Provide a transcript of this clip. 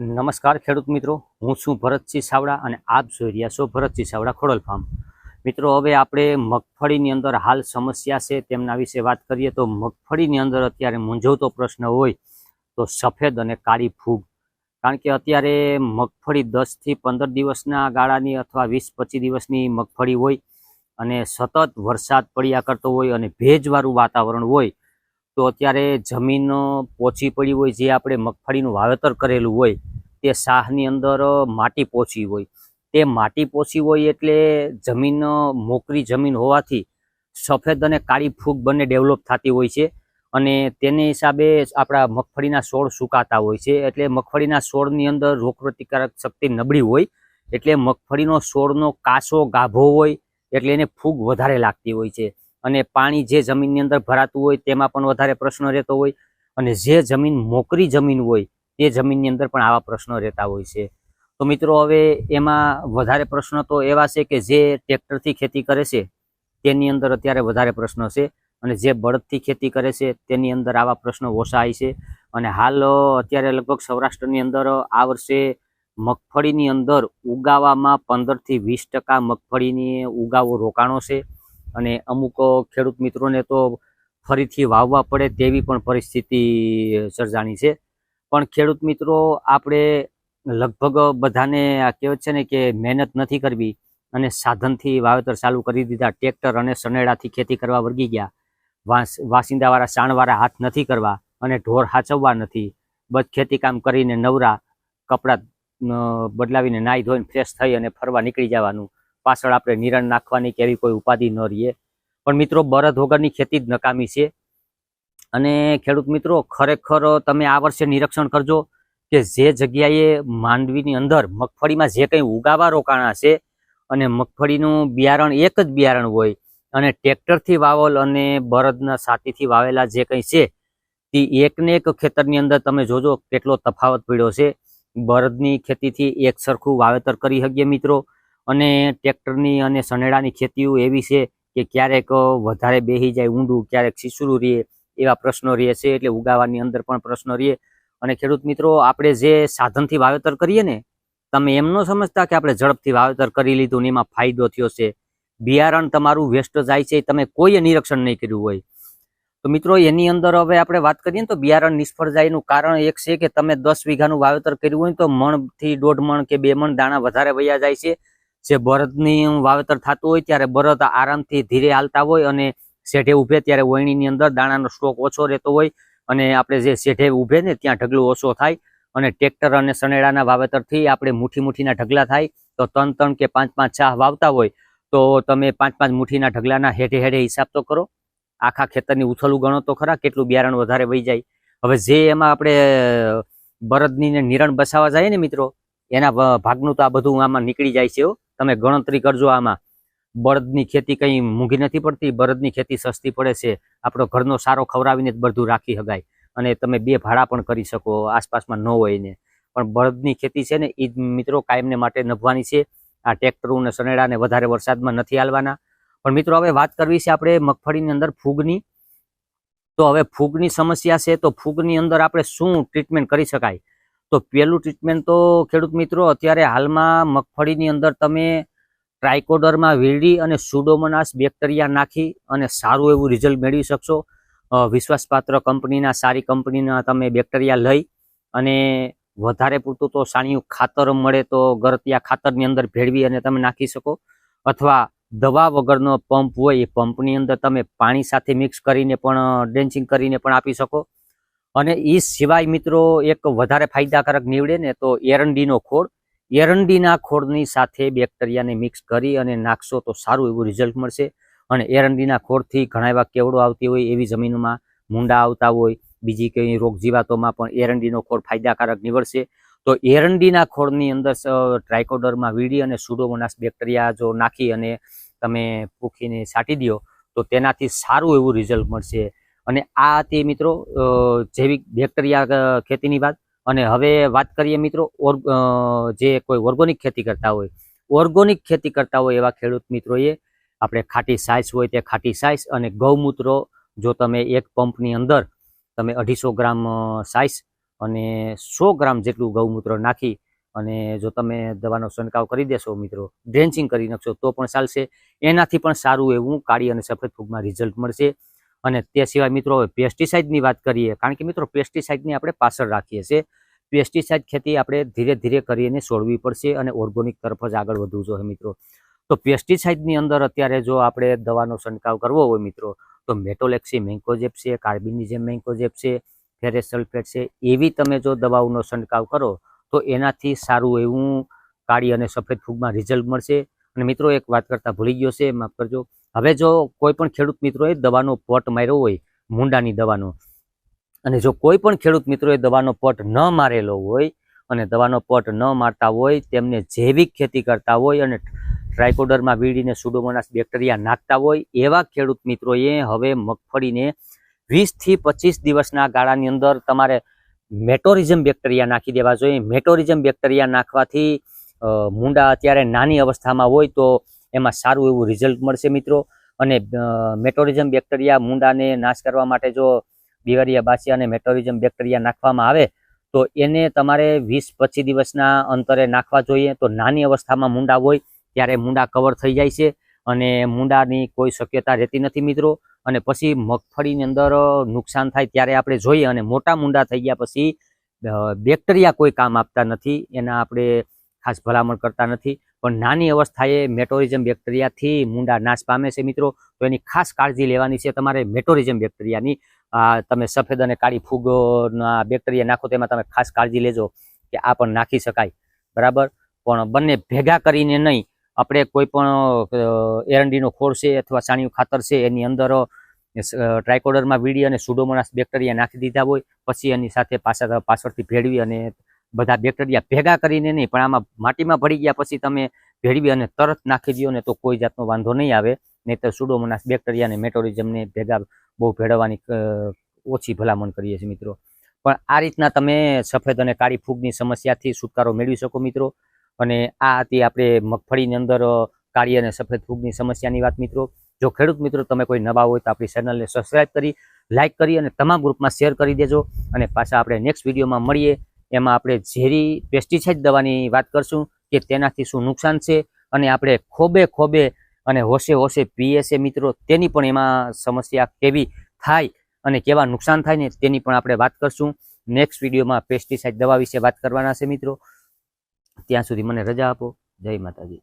નમસ્કાર ખેડૂત મિત્રો. હું છું ભરતસિંહ સાવડા અને આપ જોઈ રહ્યા છો ભરતસિંહ સાવડા ખોડલ ફાર્મ. મિત્રો, હવે આપણે મગફળીની અંદર હાલ સમસ્યા છે તેમના વિશે વાત કરીએ તો મગફળીની અંદર અત્યારે મૂંઝવતો પ્રશ્ન હોય તો સફેદ અને કાળી ફૂગ. કારણ કે અત્યારે મગફળી દસથી પંદર દિવસના ગાળાની અથવા વીસ પચીસ દિવસની મગફળી હોય અને સતત વરસાદ પડ્યા કરતો હોય અને ભેજવાળું વાતાવરણ હોય તો અત્યારે જમીન પોચી પડી હોય, જે આપણે મગફળીનું વાવેતર કરેલું હોય, તે શાહની અંદર માટી પોચી હોય. તે માટી પોચી હોય એટલે જમીન મોકરી જમીન હોવાથી સફેદ અને કાળી ફૂગ બંને ડેવલપ થતી હોય છે અને તેને હિસાબે આપણા મગફળીના છોડ સુકાતા હોય છે. એટલે મગફળીના છોડની અંદર રોગપ્રતિકારક શક્તિ નબળી હોય, એટલે મગફળીનો છોડનો કાસો ગાભો હોય, એટલે એને ફૂગ વધારે લાગતી હોય છે. અને પાણી જે જમીનની અંદર ભરાતું હોય તેમાં પણ વધારે પ્રશ્ન રહેતો હોય અને જે જમીન મોકરી જમીન હોય તે જમીનની અંદર પણ આવા પ્રશ્નો રહેતા હોય છે. તો મિત્રો, હવે એમાં વધારે પ્રશ્નો તો એવા છે કે જે ટ્રેક્ટરથી ખેતી કરે છે તેની અંદર અત્યારે વધારે પ્રશ્નો છે અને જે બળદથી ખેતી કરે છે તેની અંદર આવા પ્રશ્નો ઓછા છે. અને હાલ અત્યારે લગભગ સૌરાષ્ટ્રની અંદર આ વર્ષે મગફળીની અંદર ઉગાવામાં પંદરથી વીસ ટકા મગફળીની ઉગાવો રોકાણો છે. અને અમુક ખેડૂત મિત્રોને તો ફરીથી વાવવા પડે તેવી પણ પરિસ્થિતિ સર્જાણી છે. પણ ખેડૂત મિત્રો, આપણે લગભગ બધાને આ કહેવત છે ને કે મહેનત નથી કરવી અને સાધનથી વાવેતર ચાલુ કરી દીધા, ટ્રેક્ટર અને સનેડાથી ખેતી કરવા વળગી ગયા. વાસ, વાસિંદાવાળા, સાણવાળા હાથ નથી કરવા અને ઢોર હાચવવા નથી. બસ ખેતી કામ કરીને નવરા, કપડાં બદલાવીને નાહી ધોઈને ફ્રેશ થઈ અને ફરવા નીકળી જવાનું. પાછળ આપણે નિરણ નાખવાની કે એવી કોઈ ઉપાધિ ન રહીએ. પણ મિત્રો બળદ વગરની ખેતી જ નકામી છે. અને ખેડૂત મિત્રો, ખરેખર તમે આ વર્ષે નિરીક્ષણ કરજો કે જે જગ્યાએ માંડવીની અંદર મગફળીમાં જે કંઈ ઉગાવા રોકાણા છે અને મગફળીનું બિયારણ એક જ બિયારણ હોય અને ટ્રેક્ટરથી વાવલ અને બળદના સાતીથી વાવેલા જે કંઈ છે, તે એકને એક ખેતરની અંદર તમે જોજો કેટલો તફાવત પડ્યો છે. બળદની ખેતીથી એક સરખું વાવેતર કરી શકીએ મિત્રો. અને ટ્રેક્ટરની અને સનેડાની ખેતીઓ એવી છે કે ક્યારેક વધારે બેહી જાય ઊંડું, ક્યારેક શિશુરું રહે, એવા પ્રશ્નો રહે છે, એટલે ઉગાવાની અંદર પણ પ્રશ્નો રહે. અને ખેડૂત મિત્રો, આપણે જે સાધનથી વાવેતર કરીએ ને, તમે એમ ન સમજતા કે આપણે ઝડપથી વાવેતર કરી લીધું ને એમાં ફાયદો થયો છે. બિયારણ તમારું વેસ્ટ જાય છે તમે કોઈએ નિરીક્ષણ નહીં કર્યું હોય. તો મિત્રો, એની અંદર હવે આપણે વાત કરીએ ને, તો બિયારણ નિષ્ફળ જાયનું કારણ એક છે કે તમે દસ વીઘાનું વાવેતર કર્યું હોય તો મણથી દોઢ મણ કે બે મણ દાણા વધારે વયા જાય છે. જે બળદની વાવેતર થતું હોય ત્યારે બળદ આરામથી ધીરે હાલતા હોય અને શેઢે ઉભે ત્યારે વહીણીની અંદર દાણાનો સ્ટોક ઓછો રહેતો હોય અને આપણે જે શેઢે ઊભે ને ત્યાં ઢગલો ઓછો થાય અને ટ્રેક્ટર અને સનેડાના વાવેતરથી આપણે મુઠ્ઠી મુઠ્ઠીના ઢગલા થાય તો ત્રણ ત્રણ કે પાંચ પાંચ ચાહ વાવતા હોય તો તમે પાંચ પાંચ મુઠ્ઠીના ઢગલાના હેઠે હેઠે હિસાબ તો કરો આખા ખેતરની ઉથલું ગણો તો ખરા કેટલું બિયારણ વધારે વહી જાય હવે જે એમાં આપણે બળદની નિરણ બસાવવા જઈએ ને મિત્રો, એના ભાગનું તો આ બધું આમાં નીકળી જાય છે હો. તમે ગણતરી કરજો આમાં. બળદની ખેતી કંઈ મૂંઘી નથી પડતી, બળદની ખેતી સસ્તી પડે છે. આપણો ઘરનો સારો ખવડાવીને જ બધું રાખી શકાય અને તમે બે ભાડા પણ કરી શકો, આસપાસમાં ન હોય ને. પણ બળદની ખેતી છે ને એ મિત્રો કાયમને માટે નભવાની છે. આ ટ્રેક્ટરો ને સનેડાને વધારે વરસાદમાં નથી હાલવાના. પણ મિત્રો, હવે વાત કરવી છે આપણે મગફળીની અંદર ફૂગની. તો હવે ફૂગની સમસ્યા છે, તો ફૂગની અંદર આપણે શું ટ્રીટમેન્ટ કરી શકાય? તો પહેલું ટ્રીટમેન્ટ તો ખેડૂત મિત્રો, અત્યારે હાલમાં મગફળીની અંદર તમે ટ્રાયકોડરમાં વીરડી અને સુડોમોનાસ બેક્ટેરિયા નાખી અને સારું એવું રિઝલ્ટ મેળવી શકશો. વિશ્વાસપાત્ર કંપનીના, સારી કંપનીના તમે બેક્ટેરિયા લઈ અને વધારે પૂરતું તો સાણિયું ખાતર મળે તો ગરતિયા ખાતરની અંદર ભેળવી અને તમે નાખી શકો. અથવા દવા વગરનો પંપ હોય એ પંપની અંદર તમે પાણી સાથે મિક્સ કરીને પણ ડ્રેન્ચિંગ કરીને પણ આપી શકો. અને એ સિવાય મિત્રો એક વધારે ફાયદાકારક નીવડે ને તો એરંડીનો ખોળ. એરંડીના ખોળની સાથે બેક્ટેરિયાને મિક્સ કરી અને નાખશો તો સારું એવું રિઝલ્ટ મળશે. અને એરંડીના ખોળથી ઘણા એવા કેવડો આવતી હોય એવી જમીનમાં મૂંડા આવતા હોય, બીજી કંઈ રોગ જીવાતોમાં પણ એરંડીનો ખોળ ફાયદાકારક નીવડશે. તો એરંડીના ખોળની અંદર ટ્રાયકોડરમાં વીડી અને સુડોમોનાસ બેક્ટેરિયા જો નાખી અને તમે પૂખીને છાંટી દો તો તેનાથી સારું એવું રિઝલ્ટ મળશે. અને આ હતી મિત્રો જૈવિક બેક્ટેરિયા ખેતીની વાત. અને હવે વાત કરીએ મિત્રો ઓર જે કોઈ ઓર્ગોનિક ખેતી કરતા હોય. ઓર્ગોનિક ખેતી કરતા હોય એવા ખેડૂત મિત્રોએ આપણે ખાટી સાઇઝ હોય તે ખાટી સાઇઝ અને ગૌમૂત્રો, જો તમે એક પંપની અંદર તમે અઢીસો ગ્રામ સાઇઝ અને સો ગ્રામ જેટલું ગૌમૂત્ર નાખી અને જો તમે દવાનો છંટકાવ કરી દેશો મિત્રો, ડ્રેન્ચિંગ કરી નાખશો, તો પણ ચાલશે. એનાથી પણ સારું એવું કાળી અને સફેદ ફૂગમાં રિઝલ્ટ મળશે. અને તે સિવાય મિત્રો હવે પેસ્ટિસાઇડની વાત કરીએ, કારણ કે મિત્રો પેસ્ટિસાઇડની આપણે પાછળ રાખીએ છીએ. પેસ્ટિસાઇડ ખેતી આપણે ધીરે ધીરે કરીને છોડવી પડશે અને ઓર્ગોનિક તરફ જ આગળ વધવું જોઈએ મિત્રો. તો પેસ્ટિસાઇડની અંદર અત્યારે જો આપણે દવાનો છંટકાવ કરવો હોય મિત્રો, તો મેટોલેક્સી મેન્કોજેપ છે કાર્બિનિઝમ મેન્કોજેપ છે ફેરેસ સલ્ફેટ છે, એવી તમે જો દવાઓનો છંટકાવ કરો, તો એનાથી સારું એવું કાળી અને સફેદ ફૂગમાં રિઝલ્ટ મળશે. અને મિત્રો એક વાત કરતા ભૂલી ગયો છે, માફ કરજો. હવે જો કોઈ પણ ખેડૂત મિત્રોએ દવાનો પોટ માર્યો હોય, મુંડાની દવાનો, અને જો કોઈ પણ ખેડૂત મિત્રોએ દવાનો પોટ ન મારેલો હોય, અને દવાનો પોટ ન મારતા હોય, તેમને જૈવિક ખેતી કરતા હોય અને ટ્રાયકોડરમાં વીડીને સુડોમોનાસ બેક્ટેરિયા નાખતા હોય, એવા ખેડૂત મિત્રોએ હવે મગફળીને વીસથી પચીસ દિવસના ગાળાની અંદર તમારે મેટોરિઝમ બેક્ટેરિયા નાખી દેવા જોઈએ. મેટોરિઝમ બેક્ટેરિયા નાખવાથી મૂંડા અત્યારે નાની અવસ્થામાં હોય તો એમાં સારું એવું રિઝલ્ટ મળશે મિત્રો. અને મેટોરિઝમ બેક્ટેરિયા મૂંડાને નાશ કરવા માટે જો દિવારિયા બાસી અને મેટોરિઝમ બેક્ટેરિયા નાખવામાં આવે, તો એને તમારે વીસ પચીસ દિવસના અંતરે નાખવા જોઈએ. તો નાની અવસ્થામાં મૂંડા હોય ત્યારે મૂંડા કવર થઈ જાય છે અને મૂંડાની કોઈ શક્યતા રહેતી નથી મિત્રો. અને પછી મગફળીની અંદર નુકસાન થાય ત્યારે આપણે જોઈએ અને મોટા મૂંડા થઈ ગયા પછી બેક્ટેરિયા કોઈ કામ આપતા નથી. એના આપણે ખાસ ભલામણ કરતા નથી. પણ નાની અવસ્થાએ મેટોરિઝમ બેક્ટેરિયાથી મૂંડા નાશ પામે છે મિત્રો. તો એની ખાસ કાળજી લેવાની છે તમારે મેટોરિઝમ બેક્ટેરિયાની. તમે સફેદ અને કાળી ફૂગના બેક્ટેરિયા નાખો તેમાં તમે ખાસ કાળજી લેજો કે આ પણ નાખી શકાય. બરાબર? પણ બંને ભેગા કરીને નહીં. આપણે કોઈ પણ એરંડીનો ખોળ છે અથવા સાણિયું ખાતર છે, એની અંદર ટ્રાયકોડરમાં વીડી અને સુડોમોનાસ બેક્ટેરિયા નાખી દીધા હોય. પછી એની સાથે પાછળ પાછળથી ભેળવી અને બધા બેક્ટેરિયા ભેગા કરીને નહીં, પણ આમાં માટીમાં ભળી ગયા પછી તમે ભેળવી અને તરત નાખી દો ને તો કોઈ જાતનો વાંધો નહીં આવે. નહીં તો સુડોમોનાસ બેક્ટેરિયાને મેટોરિઝમને ભેગા બહુ ભેળવવાની ઓછી ભલામણ કરીએ છીએ મિત્રો. પણ આ રીતના તમે સફેદ અને કાળી ફૂગની સમસ્યાથી છુટકારો મેળવી શકો મિત્રો. અને આ હતી આપણે મગફળીની અંદર કાળી અને સફેદ ફૂગની સમસ્યાની વાત મિત્રો. જો ખેડૂત મિત્રો તમે કોઈ નવા હોય તો આપણી ચેનલને સબસ્ક્રાઈબ કરી લાઇક કરી અને તમામ ગ્રુપમાં શેર કરી દેજો. અને પાછા આપણે નેક્સ્ટ વિડીયોમાં મળીએ. એમાં આપણે ઝેરી પેસ્ટિસાઇડ દવાની વાત કરશું કે તેનાથી શું નુકસાન છે અને આપણે ખોબે ખોબે અને હોશે હોશે પીએ છે મિત્રો તેની પણ એમાં સમસ્યા કેવી થાય અને કેવા નુકસાન થાય ને તેની પણ આપણે વાત કરશું. નેક્સ્ટ વિડીયોમાં પેસ્ટિસાઇડ દવા વિશે વાત કરવાના છે મિત્રો. ત્યાં સુધી મને રજા આપો. જય માતાજી.